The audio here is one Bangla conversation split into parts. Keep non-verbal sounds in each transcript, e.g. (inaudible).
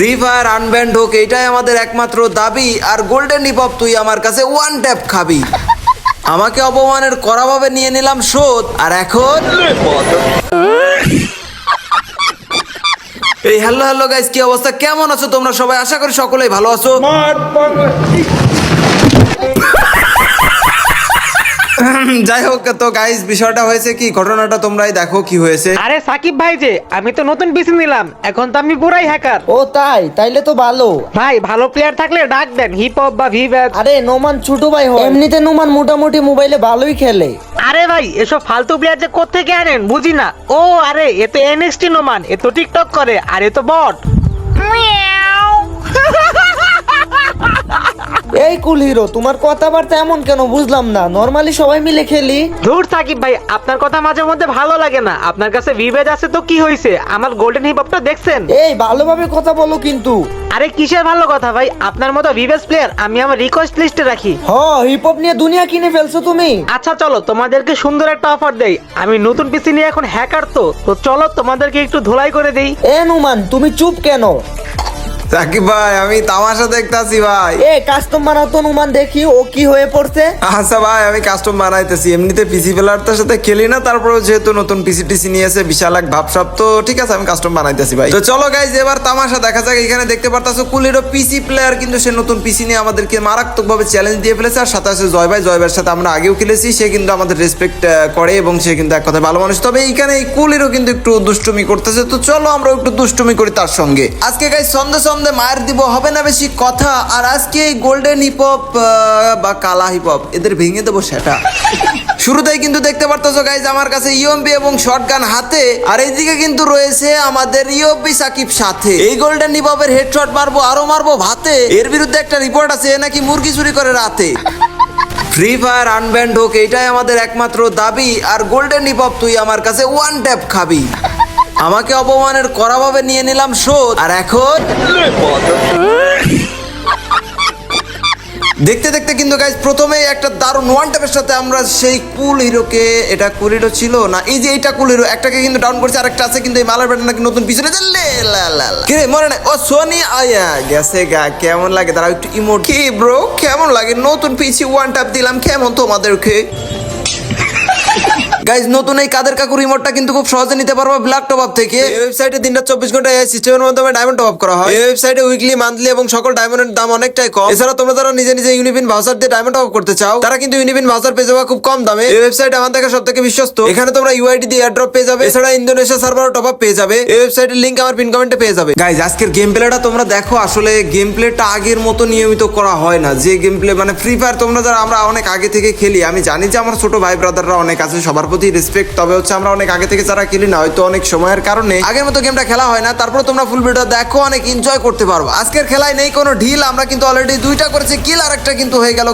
ফ্রি ফায়ার আনব্যান্ড হোক, এটাই আমাদের একমাত্র দাবি। আর গোল্ডেন হিপহপ তুই আমার কাছে ওয়ান ট্যাপ খাবি। আমাকে অপমানের কড়াভাবে নিয়ে নিলাম শোধ। আর এখন? এই হ্যালো হ্যালো গাইস কি অবস্থা? কেমন আছো তোমরা সবাই? আশা করি সকলেই ভালো আছো। (clears throat) যাই হোক তো গাইস বিষয়টা হয়েছে কি ঘটনাটা তোমরাই দেখো কি হয়েছে। আরে সাকিব ভাই যে আমি তো নতুন পিসি নিলাম এখন তো আমি পুরাই হ্যাকার ও তাই তাইলে তো ভালো। ভাই ভালো প্লেয়ার থাকলে ডাক দেন হিপ হপ বা ভি আরে নোমান ছোট ভাই হয়। এমনিতে নোমান মোটামুটি মোবাইলে ভালোই খেলে। আরে ভাই এসব ফালতু প্লেয়ার যে কোত্থেকে আনেন বুঝি না। ও আরে এ তো এনএক্সটি নোমান এ তো টিকটক করে আর এ তো বট কুল হিরো তোমার কথাবার্তা এমন কেন বুঝলাম না? নরমালি সবাই মিলে খেলি। ধুর সাকিব ভাই আপনার কথা মাঝে মধ্যে ভালো লাগে না। আপনার কাছে ব্যাচ আছে তো কি হয়েছে আমার গোল্ডেন হিপ হপটা দেখছেন? এই ভালোভাবে কথা বলো কিন্তু। আরে কিসের ভালো কথা ভাই? আপনার মতো ভিভেস প্লেয়ার আমি আমার রিকোয়েস্ট লিস্টে রাখি। হ হিপ হপ নিয়ে দুনিয়া কিনে ফেলছো তুমি। আচ্ছা চলো তোমাদেরকে সুন্দর একটা অফার দেই। আমি নতুন পিসি নিয়ে এখন হ্যাকার তো। তো চলো তোমাদেরকে একটু ধোলাই করে দেই। এ নোমান তুমি চুপ কেন? সাকিব ভাই আমি তামাশা দেখতাছি ভাই। এ কাস্টম বানাও তো নোমান দেখি ও কি হয়ে পড়ছে? আচ্ছা ভাই আমি কাস্টম বানাইতেছি। এমনিতে পিসি প্লেয়ারটার সাথে খেলি না তারপরে যেহেতু নতুন পিসি টিসি নিয়েছে বিশাল এক ভাবসাব তো ঠিক আছে আমি কাস্টম বানাইতেছি ভাই। তো চলো গাইজ এবার তামাশা দেখা যাক। এখানে দেখতে পারতাছো কুলিরও পিসি প্লেয়ার কিন্তু সে নতুন পিসি নিয়ে আমাদেরকে মারাত্মক ভাবে চ্যালেঞ্জ দিয়ে ফেলেছে। আর সাথে আছে জয় ভাই জয় ভাইয়ের সাথে আমরা আগেও খেলেছি। সে কিন্তু আমাদের রেসপেক্ট করে এবং সে কিন্তু এক কথায় ভালো মানুষ। তবে এইখানে এই কুলিরও কিন্তু একটু দুষ্টুমি করতেছে। তো চলো আমরা একটু দুষ্টুমি করি তার সঙ্গে। আজকে গাইজ সন্ধে সন্ধে মায়ের দিব, হবে না বেশি কথা। আর আজকে এই গোল্ডেন হিপ হপ বা কালা হিপ হপ এদের ভেঙে দেবো সেটা। শুরুতেই কিন্তু দেখতে পারতেছো গাইজ আমার কাছে ইউএমপি এবং শটগান হাতে। আর এইদিকে কিন্তু রয়েছে আমাদের ইউএমপি সাকিব সাথে। এই গোল্ডেন নিবাবের হেডশট মারবো, আরও মারবো ভাতে। এর বিরুদ্ধে একটা রিপোর্ট আছে নাকি মুরগি চুরি করে রাতে। ফ্রি ফায়ার আনব্যান্ড হোক, এটাই আমাদের একমাত্র দাবি। আর গোল্ডেন হিপহপ তুই আমার কাছে ওয়ান ট্যাপ খাবি। আমাকে অপমানের কড়াভাবে নিয়ে নিলাম শোধ, আর এখন দেখতে দেখতে কিন্তু গাইজ প্রথমেই একটা দারুণ ওয়ান ট্যাপের সাথে আমরা সেই কুল হিরোকে এটা কুল হিরো ছিল না, এই যে এইটা কুল হিরো একটাকে কিন্তু ডাউন করছে, আরেকটা আছে কিন্তু এই মালার ব্যাটা নাকি নতুন পিছনে। কিরে মনে নাই? ও, সোনি, আয়া গেছে গা, কেমন লাগে? তারা একটু ইমোট কি ব্রো কেমন লাগে? নতুন পিছি ওয়ান ট্যাপ দিলাম, কেমন তোমাদেরকে? গাইজ নতুন এই কাদের কাকু রিমোটটা কিন্তু খুব সহজে নিতে পারব ব্ল্যাক টপ আপ থেকে। এই ওয়েবসাইটে দিনটা চব্বিশ ঘণ্টা এই সিস্টেমের মাধ্যমে ডায়মন্ড টপ আপ করা হয়। এই ওয়েবসাইটে উইকলি মান্থলি এবং সকল ডায়মন্ডের দাম অনেকটাই কম। এছাড়া তোমরা যারা নিজে নিজে ইউনিপিন ভাউচার দিয়ে ডায়মন্ড টপ আপ করতে চাও তারা কিন্তু ইউনিপিন ভাউচার পেয়ে যাবে খুব কম দামে। এই ওয়েবসাইট আমার থেকে সব থেকে বিশ্বস্ত। এখানে তোমরা ইউআইডি দিয়ে এয়ারড্রপ পেয়ে যাবে। এছাড়া ইন্দোনেশিয়া সার্ভার টপ আপ পেয়ে যাবে। এই ওয়েবসাইটের লিঙ্ক আমার পিন কমেন্টে পেয়ে যাবে। গাইজ আজকের গেম প্লেটা তোমরা দেখো আসলে গেম প্লেটা আগের মতো নিয়মিত করা হয় না। যে গেম প্লে মানে ফ্রি ফায়ার তোমরা যারা আমরা অনেক আগে থেকে খেলি। আমি জানি যে আমার ছোট ভাই ব্রাদাররা অনেক আছে সবার প্রতি রেসপেক্ট তবে হচ্ছে আমরা অনেক আগে থেকে যারা খেলি না, হয়তো অনেক সময়ের কারণে আগের মতো গেমটা খেলা হয় না, তারপর তোমরা ফুল ভিডিও দেখো, অনেক এনজয় করতে পারব। আজকের খেলায় নেই কোনো ঢিল, আমরা কিন্তু অলরেডি দুইটা করেছি কিল আর একটা কিন্তু হয়ে গেল।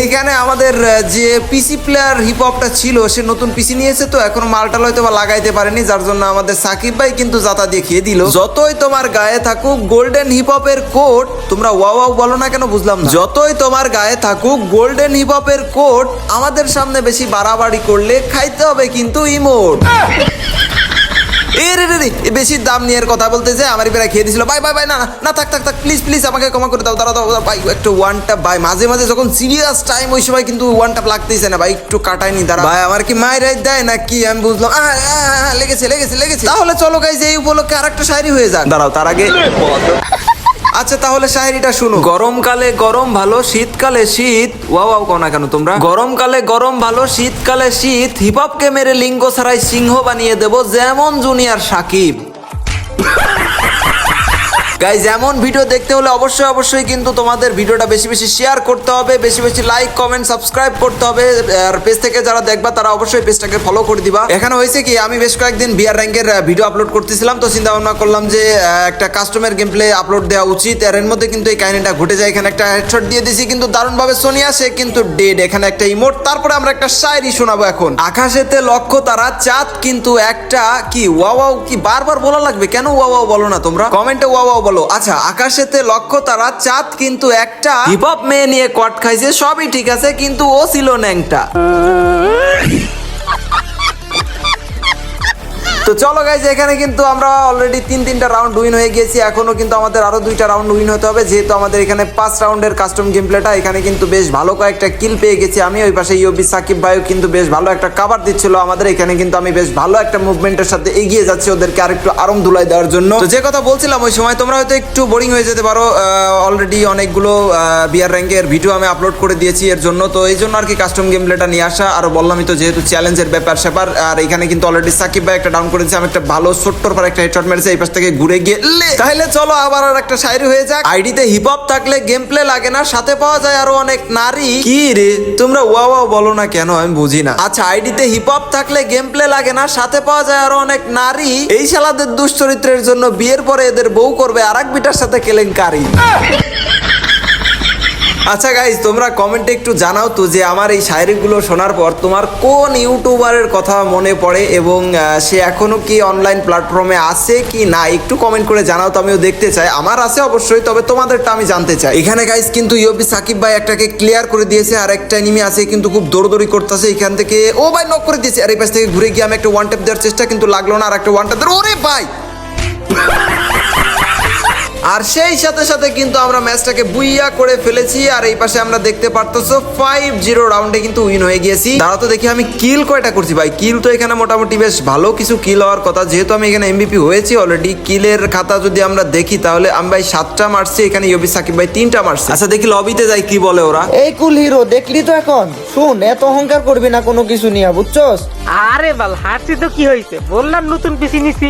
এইখানে আমাদের যে পিসি প্লেয়ার হিপ হপটা ছিল, সে নতুন পিসি নিয়েছে তো, এখন মালটাল হয়তো বা লাগাইতে পারেনি, যার জন্য আমাদের সাকিব ভাই কিন্তু জাতা খেয়ে দিল। যতই তোমার গায়ে থাকুক গোল্ডেন হিপ হপের কোট তোমরা ওয়াও ওয়াও বলো না কেন বুঝলাম যতই তোমার গায়ে থাকুক গোল্ডেন হিপ হপের কোট আমাদের সামনে বেশি বাড়াবাড়ি করলে খাইতে হবে কিন্তু ইমোট। বেশি দাম নিয়ে কথা বলতে যে আমার প্রায় খেয়ে দিছিল। ভাই ভাই ভাই না না, থাক থাক থাক প্লিজ প্লিজ আমাকে ক্ষমা করে দাও দাঁড়া দাও ভাই একটু ওয়ান ভাই মাঝে মাঝে যখন সিরিয়াস টাইম ওই সময় কিন্তু ওয়ান ট্যাপ লাগতেইছে না ভাই একটু কাটাই নি দাঁড়া ভাই আমার কি মায়ের রাইট দেয় না কি আমি বুঝলাম লেগেছে লেগেছে লেগেছে। তাহলে চলো গাইজ এই উপলক্ষে আরেকটা শায়রি হয়ে যাক। দাঁড়াও তার আগে আচ্ছা তাহলে শায়েরিটা শুনো গরমকালে গরম ভালো, শীতকালে শীত। ওয়াও ওয়াও, কও না কেন তোমরা? গরমকালে গরম ভালো, শীতকালে শীত। হিপ হপকে মেরে লিঙ্গ ছাড়াই সিংহ বানিয়ে দেব যেমন জুনিয়র সাকিব। গাইজ এমন ভিডিও দেখতে হলে অবশ্যই অবশ্যই কিন্তু তোমাদের ভিডিওটা বেশি বেশি শেয়ার করতে হবে, বেশি বেশি লাইক কমেন্ট সাবস্ক্রাইব করতে হবে, আর পেজ থেকে যারা দেখবা, তারা অবশ্যই পেজটাকে ফলো করে দিবা। এখানে হয়েছে কি, আমি বেশ কয়েকদিন বিআর র্যাঙ্কের ভিডিও আপলোড করতেছিলাম, তো চিন্তা ভাবনা করলাম যে একটা কাস্টমার গেম প্লে আপলোড দেওয়া উচিত। আর এর মধ্যে কিন্তু এই কাহিনীটা ঘটে যায়, এখানে একটা হেডশট দিয়ে দিছি, কিন্তু দারুণভাবে সোনিয়া সে কিন্তু ডেড এখানে একটা ইমোট তারপরে আমরা একটা শায়রি শোনাবো এখন। আকাশেতে লক্ষ্য তারা, চাঁদ কিন্তু একটা কি ওয়া ওয়াও কি বারবার বলা লাগবে? কেন ওয়া ওয়াও বলো না তোমরা? কমেন্টে ওয়া ওয়াও বলো আচ্ছা আকাশেতে লক্ষ্য তারা, চাঁদ কিন্তু একটা। হিপ মেয়ে নিয়ে কট খাইছে, সবই ঠিক আছে, কিন্তু ও ছিল ন্যাংটা। তো চলো গাইজ এখানে কিন্তু আমরা অলরেডি তিন তিনটা রাউন্ড উইন হয়ে গেছি এখনও কিন্তু আমাদের আরও দুইটা রাউন্ড উইন হতে হবে। যেহেতু আমাদের এখানে পাঁচ রাউন্ডের কাস্টম গেম প্লেটা এখানে কিন্তু বেশ ভালো কয়েকটা কিল পেয়ে গেছি আমি। ওই পাশে ইউবি সাকিব ভাইও কিন্তু বেশ ভালো একটা কাভার দিচ্ছিল আমাদের। এখানে কিন্তু আমি বেশ ভালো একটা মুভমেন্টের সাথে এগিয়ে যাচ্ছি ওদেরকে আরেকটু আরাম দুলাই দেওয়ার জন্য। তো যে কথা বলছিলাম, ওই সময় তোমরা হয়তো একটু বোরিং হয়ে যেতে পারো। অলরেডি অনেকগুলো বিয়ার র্যাঙ্কের ভিডিও আমি আপলোড করে দিয়েছি এর জন্য। তো এই জন্য আর কি কাস্টম গেম প্লেটা নিয়ে আসা। আর বললামই তো, যেহেতু চ্যালেঞ্জের ব্যাপার স্যাপার আর এখানে কিন্তু অলরেডি সাকিব ভাই একটা ডাউন করেছে আমি একটা ভালো ছোট্টর পর একটা হেডশট মেরেছে, এই পাশ থেকে ঘুরে গিয়ে। তাহলে চলো আবার আর একটা শায়রি হয়ে যাক। আইডিতে হিপ হপ থাকলে গেম প্লে লাগে না, সাথে পাওয়া যায় আরও অনেক নারী। কি রে? তোমরা ওয়া ওয়া বলো না কেন, আমি বুঝি না। আচ্ছা আইডিতে হিপ হপ থাকলে গেম প্লে লাগে না, সাথে পাওয়া যায় আরও অনেক নারী। এই শালাদের দুশ্চরিত্রের জন্য বিয়ের পরে এদের বউ করবে আরেক বিটার সাথে কেলেঙ্কারি। আচ্ছা গাইজ তোমরা কমেন্টে একটু জানাও তো যে আমার এই শায়রিগুলো শোনার পর তোমার কোন ইউটিউবারের কথা মনে পড়ে এবং সে এখনও কি অনলাইন প্ল্যাটফর্মে আছে কি না? একটু কমেন্ট করে জানাও তো, আমিও দেখতে চাই। আমার আছে অবশ্যই, তবে তোমাদেরটা আমি জানতে চাই। এখানে গাইজ কিন্তু ইউবি সাকিব ভাই একটাকে ক্লিয়ার করে দিয়েছে, আর একটা এনিমি আছে, কিন্তু খুব দৌড়দৌড়ি করতেছে এখান থেকে। ও ভাই নক করে দিয়েছে। আর এই পাশ থেকে ঘুরে গিয়ে আমি একটা ওয়ান ট্যাপ দেওয়ার চেষ্টা কিন্তু লাগল না, আর একটা ওয়ান ট্যাপ ওরে ভাই! আর সেই সাথে সাথে কিন্তু আমরা ম্যাচটাকে বুইয়া করে ফেলেছি আর এই পাশে আমরা দেখতে পারতেছো ফাইভ জিরো রাউন্ডে কিন্তু উইন হয়ে গিয়েছি। তারা তো দেখি আমি কিল কয়টা করছি ভাই। কিল তো এখানে মোটামুটি বেশ ভালো কিছু কিল হওয়ার কথা যেহেতু আমি এখানে এমবিপি হয়েছি অলরেডি কিলের খাতা যদি আমরা দেখি তাহলে আমি ভাই সাতটা মারছি এখানে ইয়বি সাকিব ভাই তিনটা মারছি। আচ্ছা দেখি লবিতে যাই কি বলে ওরা। এই কুল হিরো দেখলি তো এখন? শুন এত অহংকার করবি না কোনো কিছু নিয়ে বুঝছস? আরে বাল হারছি তো কি হয়েছে বললাম নতুন পিসি নিছি।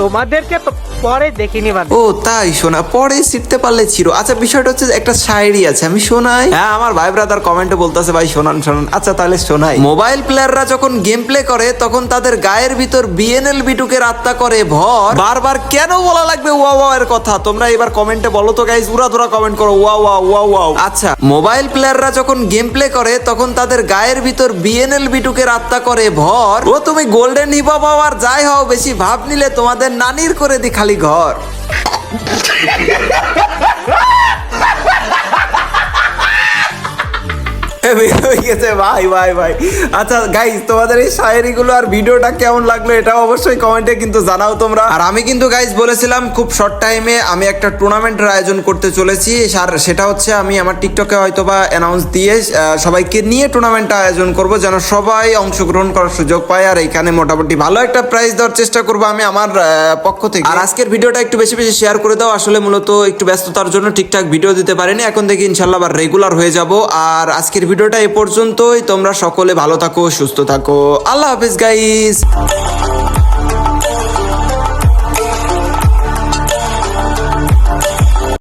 তোমাদেরকে তো পরে দেখিনি বাদ ও তাই? শোনা পরে শিখতে পারলে ছিল আচ্ছা বিষয়টা হচ্ছে একটা শায়রি আছে আমি শোনাই? হ্যাঁ আমার ভাই ব্রাদার কমেন্টে বলতেছে ভাই শোনান শোনান। আচ্ছা তাহলে শোনাই। মোবাইল প্লেয়াররা যখন গেম প্লে করে তখন তাদের গায়ের ভিতর বিএনএল বিটুকের আত্মা করে ভর। বারবার কেন বলা লাগবে ওয়া ওয়া এর কথা? তোমরা এবার কমেন্টে বলো তো গাইজ উড়া ধরা কমেন্ট করো ওয়া ওয়া ওয়া ওয়া আচ্ছা মোবাইল প্লেয়াররা যখন গেম প্লে করে তখন তাদের গায়ের ভিতর বিএনএল বিটুকের আত্মা করে ভর। ও তুমি গোল্ডেন হিপ হপ আর যাই হও বেশি ভাব নিলে তোমাদের নানির করে দি খালি ঘর। Oh, (laughs) গেছে ভাই ভাই ভাই। আচ্ছা গাইজ তোমাদের এই শায়েরিগুলো আর ভিডিওটা কেমন লাগল এটা অবশ্যই কমেন্টে কিন্তু জানাও তোমরা। আর আমি কিন্তু গাইজ বলেছিলাম খুব শর্ট টাইমে আমি একটা টুর্নামেন্টের আয়োজন করতে চলেছি। আর সেটা হচ্ছে আমি আমার টিকটকে হয়তো বা অ্যানাউন্স দিয়ে সবাইকে নিয়ে টুর্নামেন্টটা আয়োজন করব যেন সবাই অংশগ্রহণ করার সুযোগ পায়। আর এখানে মোটামুটি ভালো একটা প্রাইজ দেওয়ার চেষ্টা করব আমি আমার পক্ষ থেকে। আর আজকের ভিডিওটা একটু বেশি বেশি শেয়ার করে দাও আসলে মূলত একটু ব্যস্ততার জন্য ঠিকঠাক ভিডিও দিতে পারিনি। এখন থেকে ইনশাল্লাহ আবার রেগুলার হয়ে যাব। আর আজকের ভিডিওটা এ পর্যন্তই। তোমরা সকলে ভালো থাকো সুস্থ থাকো। আল্লাহ হাফিজ গাইস